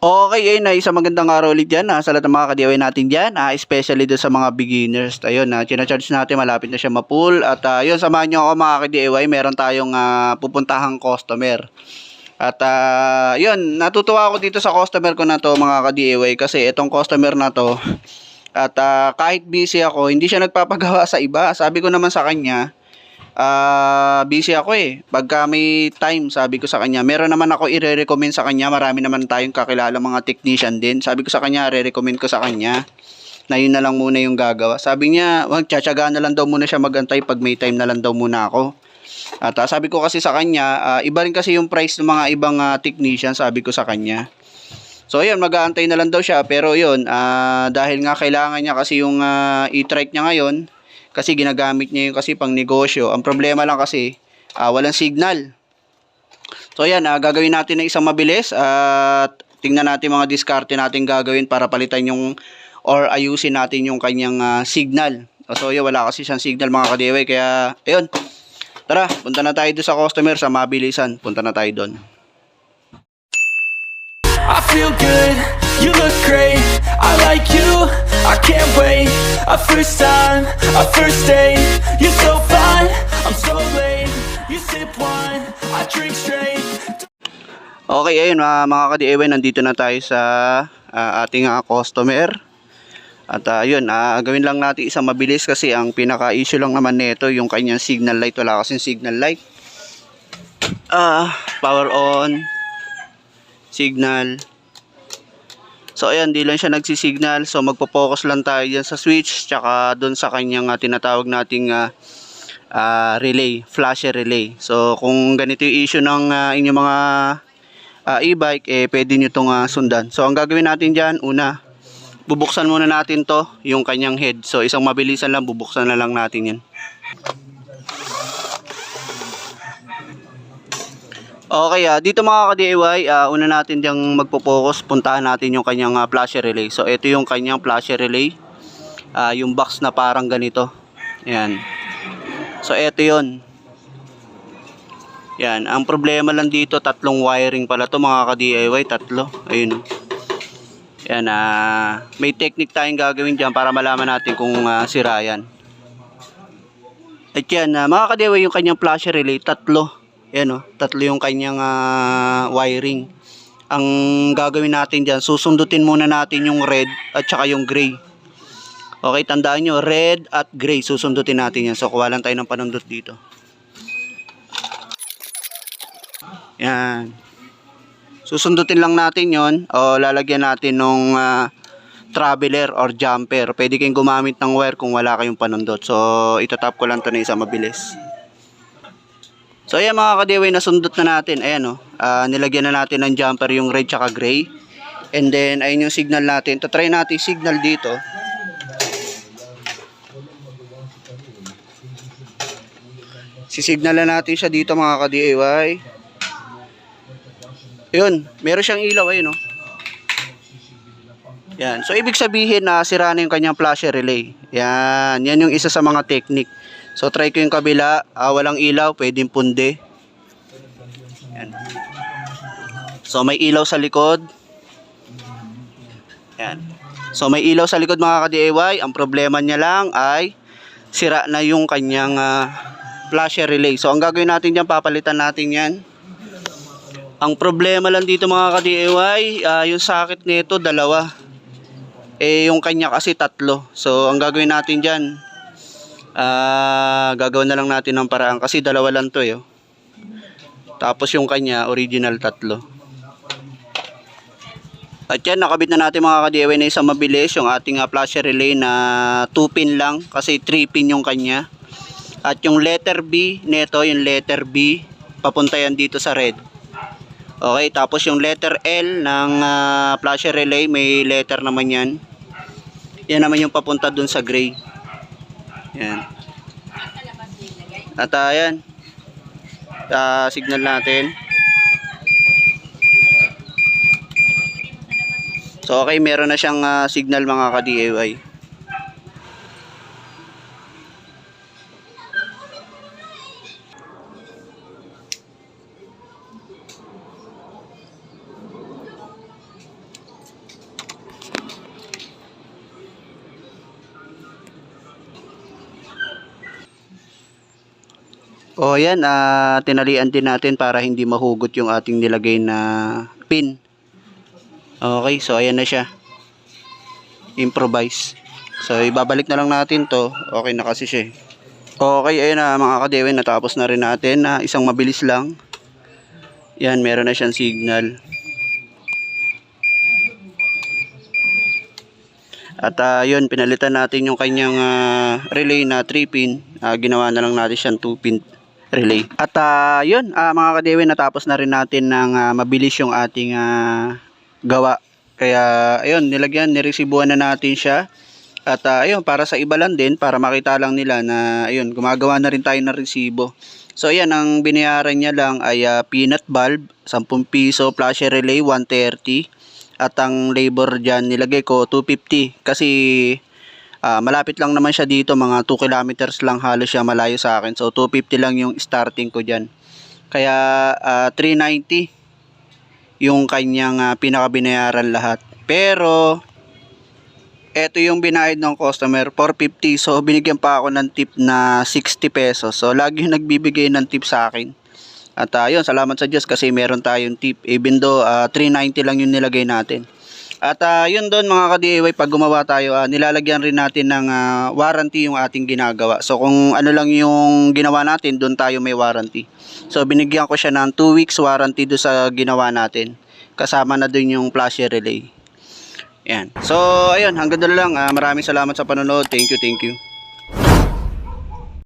Okay, ayun na isang magandang araw ulit dyan ah, sa lahat ng mga ka-DIY natin dyan, ah, especially doon sa mga beginners. Ayun, na charge natin, malapit na siya ma-pull. At ah, yun, samahan nyo ako mga ka-DIY, meron tayong ah, pupuntahang customer. At ah, yun, natutuwa ako dito sa customer ko na to mga ka-DIY kasi itong customer na to, at ah, kahit busy ako, hindi siya nagpapagawa sa iba. Sabi ko naman sa kanya, ah busy ako eh. Pagka may time, sabi ko sa kanya, meron naman ako i-recommend sa kanya. Marami naman tayong kakilala mga technician din. Sabi ko sa kanya, re-recommend ko sa kanya na yun na lang muna yung gagawa. Sabi niya, wag tsatsaga na lang daw muna siya magantay pag may time na lang daw muna ako. At ah, sabi ko kasi sa kanya, ah, iba rin kasi yung price ng mga ibang ah, technician, sabi ko sa kanya. So ayun, mag-aantay na lang daw siya pero yun, ah, dahil nga kailangan niya kasi yung ah, e-trike niya ngayon kasi ginagamit niya yung kasi pang negosyo. Ang problema lang kasi ah, walang signal. So ayan, ah, gagawin natin ng isang mabilis at tingnan natin mga diskarte natin gagawin para palitan yung or ayusin natin yung kanyang ah, signal. So yun, wala kasi siyang signal mga kadiway kaya ayun. Tara, punta na tayo doon sa customer sa mabilisan. Punta na tayo doon. I feel good, you look great I like you, I can't wait A first time, a first date You're so fine, I'm so late You sip wine, I drink straight Okay, ayun mga, mga ka-DIY, nandito na tayo sa ah, ating ah, customer. At ah, ayun, ah, gawin lang natin isang mabilis kasi ang pinaka-issue lang naman nito yung kanyang signal light. Wala kasing signal light. Ah, power on. Signal. So ayan, di lang siya nagsisignal. So magpo-focus lang tayo dyan sa switch tsaka doon sa kanyang ah, tinatawag nating ah, ah, relay, flasher relay. So kung ganito yung issue ng ah, inyong mga ah, e-bike, eh pwede nyo itong ah, sundan. So ang gagawin natin dyan, una, bubuksan muna natin to yung kanyang head. So isang mabilisan lang, bubuksan na lang natin yan. Okay, ah, dito mga ka-DIY, ah, una natin diyang magpo-focus, puntahan natin yung kanyang ah, flasher relay. So ito yung kanyang flasher relay. Ah, yung box na parang ganito. Ayan. So ito yon. Yan, ang problema lang dito, tatlong wiring pala to mga ka-DIY, tatlo. Ayun. Yan, ah, may technique tayong gagawin diyan para malaman natin kung ah, sira yan. At yan, ah, mga ka-DIY, yung kanyang flasher relay, tatlo. Yan oh, tatlo yung kanyang ah, wiring. Ang gagawin natin diyan, susundutin muna natin yung red at saka yung gray. Okay, tandaan nyo, red at gray, susundutin natin yan. So, kuha lang tayo ng panundot dito. Yan. Susundutin lang natin yon o lalagyan natin nung ah, traveler or jumper. Pwede kayong gumamit ng wire kung wala kayong panundot. So, itatap ko lang to na isa mabilis. So, ayan mga kadiway, nasundot na natin. Ayan o, ah, nilagyan na natin ng jumper yung red tsaka gray. And then, ayun yung signal natin. Tatry natin signal dito. Sisignalan natin siya dito mga ka-DIY. Yun, meron siyang ilaw ayun no. Yan. So ibig sabihin na sira na yung kanyang flasher relay. Yan, yan yung isa sa mga technique. So try ko yung kabila, ah, walang ilaw, pwedeng punde. Yan. So may ilaw sa likod. Yan. So may ilaw sa likod mga ka-DIY, ang problema niya lang ay sira na yung kanyang ah, flasher relay. So ang gagawin natin diyan, papalitan natin 'yan. Ang problema lang dito mga ka-DIY, ah, yung socket nito dalawa. Eh yung kanya kasi tatlo. So ang gagawin natin diyan, ah gagawin na lang natin ng paraan kasi dalawa lang 'to, eh. oh. Tapos yung kanya original tatlo. At yan, nakabit na natin mga ka-DIY na isang mabilis yung ating uh, flasher relay na 2 pin lang kasi 3 pin yung kanya. At yung letter B nito, yung letter B, papunta yan dito sa red. Okay, tapos yung letter L ng ah, flasher relay, may letter naman yan. Yan naman yung papunta dun sa gray. Yan. At ah, yan. Ah, signal natin. So okay, meron na siyang ah, signal mga ka-DIY. O yan, ah, tinalian din natin para hindi mahugot yung ating nilagay na pin. Okay, so ayan na siya. Improvise. So ibabalik na lang natin to. Okay na kasi siya. eh. Okay, ayun na mga kadewe, natapos na rin natin na isang mabilis lang. Yan, meron na siyang signal. At ah, yun, pinalitan natin yung kanyang ah, relay na 3-pin. Ah, ginawa na lang natin siyang 2-pin relay. At ah, yun, ah, mga kadewe, natapos na rin natin ng ah, mabilis yung ating ah, gawa. Kaya, ayun, nilagyan, niresibuhan na natin siya. At ah, ayun, para sa iba lang din, para makita lang nila na, ayun, gumagawa na rin tayo ng resibo. So, ayan, ang binayaran niya lang ay ah, peanut bulb, 10 piso, flasher relay, 130. At ang labor dyan, nilagay ko 250. Kasi, ah, malapit lang naman siya dito, mga 2 kilometers lang halos siya malayo sa akin. So, 250 lang yung starting ko dyan. Kaya, ah, 390 yung kanyang ah, pinakabinayaran lahat. Pero, eto yung binayad ng customer, 450. So, binigyan pa ako ng tip na 60 pesos. So, lagi yung nagbibigay ng tip sa akin. At ayun, salamat sa Diyos kasi meron tayong tip. Even though ah, 390 lang yung nilagay natin. At ah, yun doon mga ka-DIY, pag gumawa tayo, ah, nilalagyan rin natin ng ah, warranty yung ating ginagawa. So kung ano lang yung ginawa natin, doon tayo may warranty. So binigyan ko siya ng 2 weeks warranty doon sa ginawa natin. Kasama na doon yung flasher relay. Yan. So ayun, hanggang doon lang. Ah, maraming salamat sa panonood. Thank you, thank you.